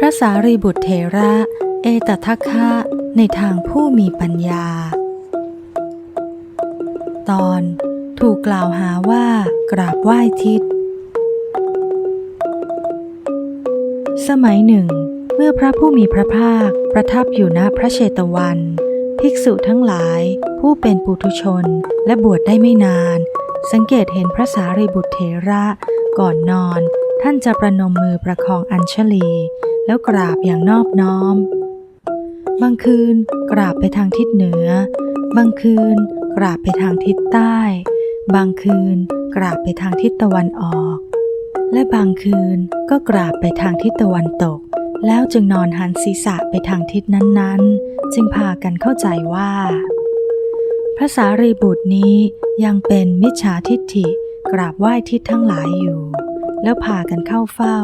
พระสารีบุตรเถระ เอตทัคคะในทางผู้มีปัญญา ตอนถูกกล่าวหาว่ากราบไหว้ทิศ สมัยหนึ่ง เมื่อพระผู้มีพระภาคประทับอยู่ณพระเชตวัน ภิกษุทั้งหลายผู้เป็นปุถุชนและบวชได้ไม่นาน สังเกตเห็นพระสารีบุตรเถระก่อนนอน ท่านจะประนมมือประคองอัญชลี แล้วกราบอย่างนอบน้อม บางคืนกราบไปทางทิศเหนือ บางคืนกราบไปทางทิศใต้ บางคืนกราบไปทางทิศตะวันออก และบางคืนก็กราบไปทางทิศตะวันตก แล้วจึงนอนหันศีรษะไปทางทิศนั้นๆ จึงพากันเข้าใจว่า พระสารีบุตรนี้ยังเป็นมิจฉาทิฏฐิกราบไหว้ทิศทั้งหลายอยู่ แล้วพากันเข้าเฝ้า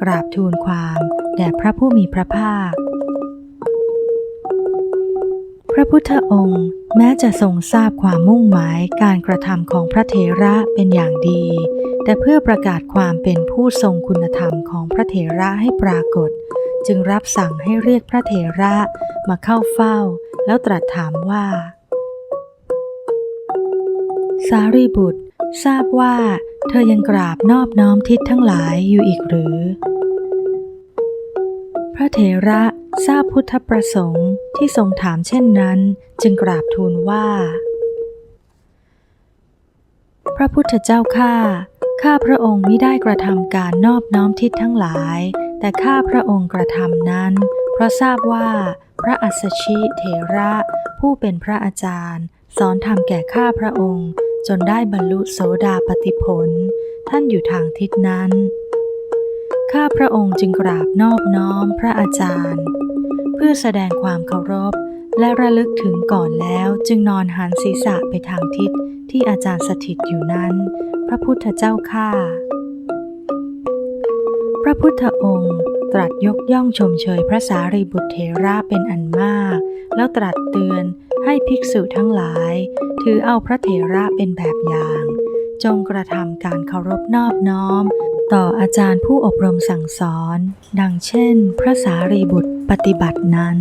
กราบทูลความ แด่พระผู้มีพระภาค พระพุทธองค์แม้จะทรงทราบความมุ่งหมายการกระทำของพระเถระเป็นอย่างดี แต่เพื่อประกาศความเป็นผู้ทรงคุณธรรมของพระเถระให้ปรากฏ จึงรับสั่งให้เรียกพระเถระมาเข้าเฝ้า แล้วตรัสถามว่า สารีบุตร ทราบว่า เธอยังกราบนอบน้อมทิศทั้งหลายอยู่อีกหรือ พระเถระทราบพุทธประสงค์ที่ทรงถามเช่นนั้น จึงกราบทูลว่า พระพุทธเจ้าข้าข้าพระองค์ไมิได้กระทำการนอบน้อมทิศทั้งหลาย แต่ข้าพระองค์กระทำนั้น เพราะทราบว่าพระอัสสชิเถระ ผู้เป็นพระอาจารย์ สอนธรรมแก่ข้าพระองค์ จนได้บรรลุโสดาปติผล ท่านอยู่ทางทิศนั้น ข้าพระองค์จึงกราบนอบน้อมพระอาจารย์ เพื่อแสดงความเคารพ และระลึกถึงก่อนแล้วจึงนอนหันศีรษะไปทางทิศที่อาจารย์สถิตอยู่นั้น พระพุทธเจ้าข้าพระพุทธองค์ตรัสยกย่องชมเชยพระสารีบุตรเถระเป็นอันมาก แล้วตรัสเตือนให้ภิกษุทั้งหลาย ถือเอาพระเถระเป็นแบบอย่าง จงกระทำการเคารพนอบน้อม ต่ออาจารย์ผู้อบรมสั่งสอน ดังเช่น พระสารีบุตรปฏิบัตินั้น